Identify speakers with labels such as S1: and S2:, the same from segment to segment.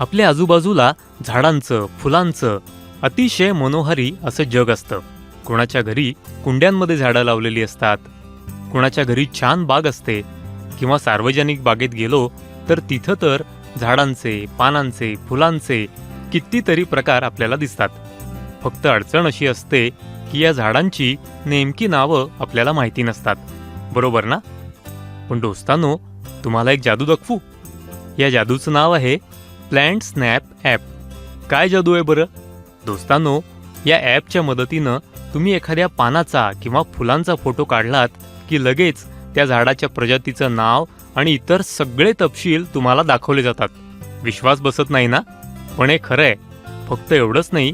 S1: आपल्या आजूबाजूला झाडांचं फुलांचं अतिशय मनोहारी असं जग असतं. कोणाच्या घरी कुंड्यांमध्ये झाडं लावलेली असतात कोणाच्या घरी छान बाग असते किंवा सार्वजनिक बागेत गेलो तर तिथं तर झाडांचे पानांचे फुलांचे कितीतरी प्रकार आपल्याला दिसतात. फक्त अडचण अशी असते की या झाडांची नेमकी नावं आपल्याला माहिती नसतात. बरोबर ना? पण दोस्तांनो तुम्हाला एक जादू दाखवू? या जादूचं नाव आहे प्लॅन्ट स्नॅप ॲप काय जादू आहे बरं? दोस्तांनो या ॲपच्या मदतीनं तुम्ही एखाद्या पानाचा किंवा फुलांचा फोटो काढलात की लगेच त्या झाडाच्या प्रजातीचं नाव आणि इतर सगळे तपशील तुम्हाला दाखवले जातात. विश्वास बसत नाही ना? पण हे खरं आहे. फक्त एवढंच नाही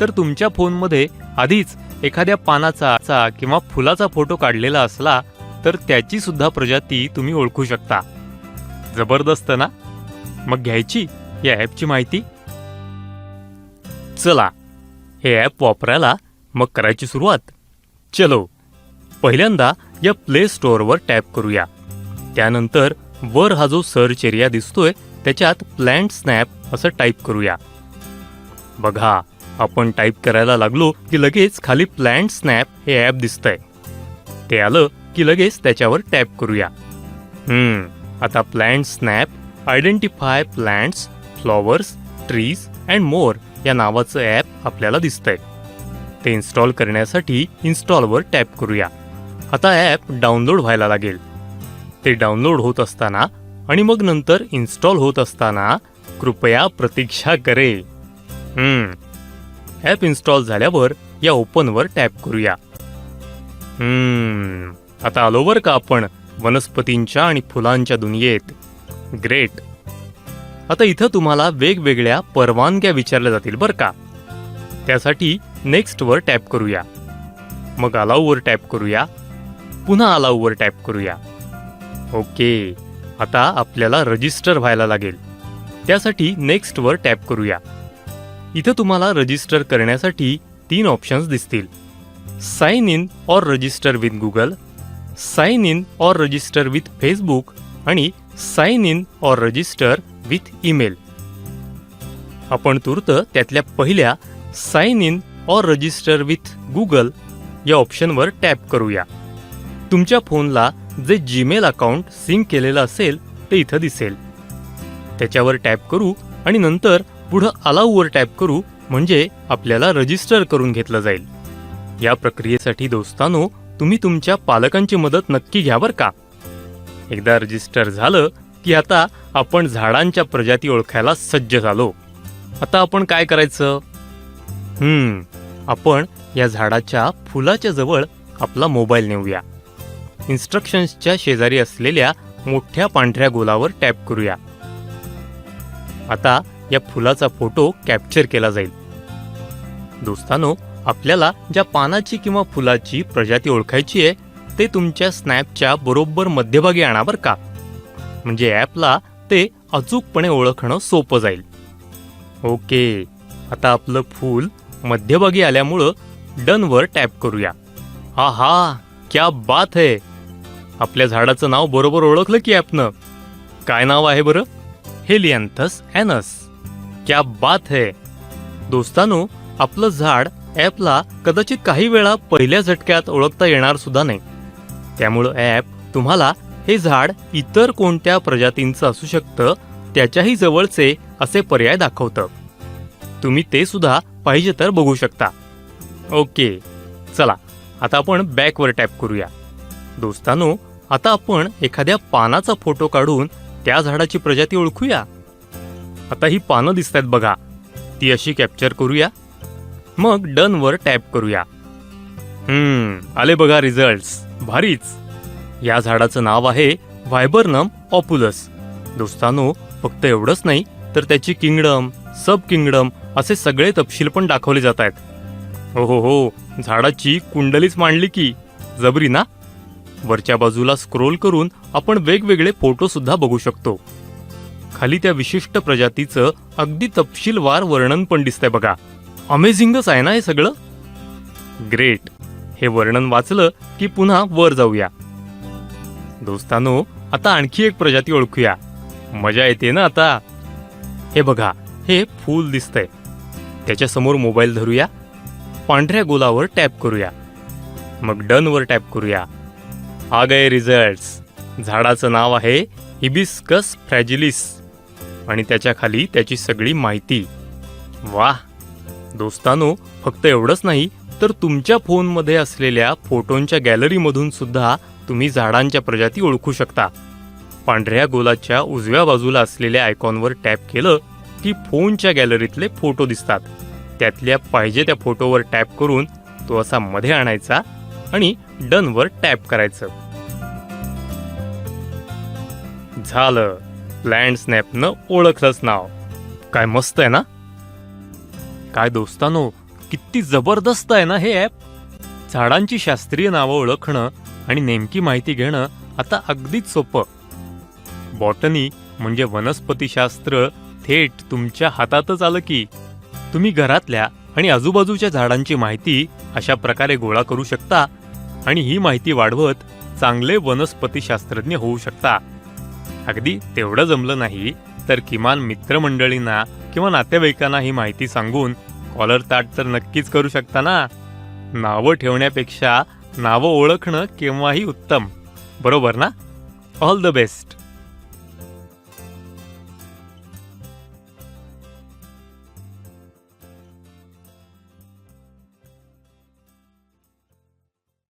S1: तर तुमच्या फोनमध्ये आधीच एखाद्या पानाचा किंवा फुलाचा फोटो काढलेला असला तर त्याची सुद्धा प्रजाती तुम्ही ओळखू शकता. जबरदस्त ना? मग घ्यायची? या ॲपची माहिती? चला हे ॲप वापरायला मग करायची सुरुवात. चलो पहिल्यांदा या प्ले स्टोअरवर टॅप करूया. त्यानंतर वर हा जो सर्च एरिया दिसतोय त्याच्यात प्लॅन्ट स्नॅप असं टाईप करूया. बघा आपण टाईप करायला लागलो की लगेच खाली प्लॅन्ट स्नॅप हे ॲप दिसतंय. ते आलं की लगेच त्याच्यावर टॅप करूया. हम्म आता plant snap identify plants flowers trees and more या नावाचं ॲप आपल्याला दिसतंय. ते इन्स्टॉल करण्यासाठी इन्स्टॉलवर टॅप करूया. आता ॲप डाउनलोड व्हायला लागेल. ते डाउनलोड होत असताना आणि मग नंतर इन्स्टॉल होत असताना कृपया प्रतीक्षा करे. ॲप इन्स्टॉल झाल्यावर या ओपनवर टॅप करूया. आता आलोवर का आपण वनस्पतींच्या आणि फुलांच्या दुनियेत? ग्रेट आता इथं तुम्हाला वेगवेगळ्या परवानग्या विचारल्या जातील बरं का. त्यासाठी नेक्स्टवर टॅप करूया. मग अलाऊवर टॅप करूया. पुन्हा अलाऊवर टॅप करूया. ओके. आता आपल्याला रजिस्टर व्हायला लागेल. त्यासाठी नेक्स्टवर टॅप करूया. इथं तुम्हाला रजिस्टर करण्यासाठी तीन ऑप्शन्स दिसतील. Sign in or register with Google sign in or register with Facebook आणि sign in or register with email. आपण तूर्त त्यातल्या पहिल्या sign in or register with Google या ऑप्शनवर टॅप करूया. तुमच्या फोनला जे जीमेल अकाउंट सिंक केलेलं असेल ते इथं दिसेल. त्याच्यावर टॅप करू आणि नंतर पुढं अलाऊवर टॅप करू म्हणजे आपल्याला रजिस्टर करून घेतलं जाईल. या प्रक्रियेसाठी दोस्तानो तुम्ही तुमच्या पालकांची मदत नक्की घ्या बरं का? एकदा रजिस्टर झालं की आता आपण झाडांच्या प्रजाती ओळखायला सज्ज झालो. आता आपण काय करायचं? हम्म आपण या झाडाच्या फुलाच्या जवळ आपला मोबाईल नेऊया. इन्स्ट्रक्शन्सच्या शेजारी असलेल्या मोठ्या पांढऱ्या गोलावर टॅप करूया. आता या फुलाचा फोटो कॅप्चर केला जाईल. दोस्तानो आपल्याला ज्या पानाची किंवा फुलाची प्रजाती ओळखायची आहे ते तुमच्या स्नॅपच्या बरोबर मध्यभागी आणा बरं का. म्हणजे ॲपला ते अचूकपणे ओळखणं सोपं जाईल. ओके. आता आपलं फूल मध्यभागी आल्यामुळं डनवर टॅप करूया. हा हा क्या बात है. आपल्या झाडाचं नाव बरोबर ओळखलं की ॲपनं. काय नाव आहे बरं? Helianthus annuus. क्या बात है. दोस्तानो आपलं झाड ॲपला कदाचित काही वेळा पहिल्या झटक्यात ओळखता येणार सुद्धा नाही. त्यामुळं ॲप तुम्हाला हे झाड इतर कोणत्या प्रजातींचं असू शकतं त्याच्याही जवळचे असे पर्याय दाखवतं. तुम्ही ते सुद्धा पाहिजे तर बघू शकता. ओके चला आता आपण बॅकवर टॅप करूया. दोस्तानो आता आपण एखाद्या पानाचा फोटो काढून त्या झाडाची प्रजाती ओळखूया. आता ही पानं दिसत आहेत बघा. ती अशी कॅप्चर करूया. मग डनवर टॅप करूया. हम्म आले बघा रिझल्ट्स भारीच. या झाडाचं नाव आहे व्हायबरनम ऑपुलस दोस्तानो फक्त एवढंच नाही तर त्याची किंगडम सब किंगडम असे सगळे तपशील पण दाखवले जात आहेत. हो हो हो झाडाची कुंडलीच मांडली की. जबरी ना? वरच्या बाजूला स्क्रोल करून आपण वेगवेगळे फोटो सुद्धा बघू शकतो. खाली त्या विशिष्ट प्रजातीचं अगदी तपशीलवार वर्णन पण दिसतंय बघा. अमेझिंगच आहे ना हे सगळं? ग्रेट हे वर्णन वाचलं की पुन्हा वर जाऊया. दोस्तानो आता आणखी एक प्रजाती ओळखूया. मजा येते ना आता? हे बघा हे फूल दिसतंय. त्याच्यासमोर मोबाईल धरूया पांढऱ्या गोलावर टॅप करूया. मग डनवर टॅप करूया. आ गए रिझल्ट झाडाचं नाव आहे हिबिस्कस फ्रॅजिलिस. आणि त्याच्याखाली त्याची सगळी माहिती. वाह! दोस्तानो फक्त एवढंच नाही तर तुमच्या फोनमध्ये असलेल्या फोटोंच्या गॅलरीमधून सुद्धा तुम्ही झाडांच्या प्रजाती ओळखू शकता. पांढऱ्या गोलाच्या उजव्या बाजूला असलेल्या आयकॉनवर टॅप केलं की फोनच्या गॅलरीतले फोटो दिसतात. त्यातल्या पाहिजे त्या फोटोवर टॅप करून तो असा मध्ये आणायचा आणि डनवर टॅप करायचं. झालं. लँड स्नॅपनं ओळखलंच नाव. काय मस्त आहे ना? काय दोस्तानो किती जबरदस्त आहे ना हे ॲप झाडांची शास्त्रीय नावं ओळखणं आणि नेमकी माहिती घेणं आता अगदीच सोपं. बॉटनी म्हणजे वनस्पतीशास्त्र थेट तुमच्या हातातच आलं की तुम्ही घरातल्या आणि आजूबाजूच्या झाडांची माहिती अशा प्रकारे गोळा करू शकता आणि ही माहिती वाढवत चांगले वनस्पतीशास्त्रज्ञ होऊ शकता. अगदी तेवढं जमलं नाही तर किमान मित्रमंडळींना किंवा नातेवाईकांना ही माहिती सांगून कॉलर ताट तर नक्कीच करू शकता ना? नावं ठेवण्यापेक्षा नावं ओळखणं केव्हाही उत्तम. बरोबर ना? All the best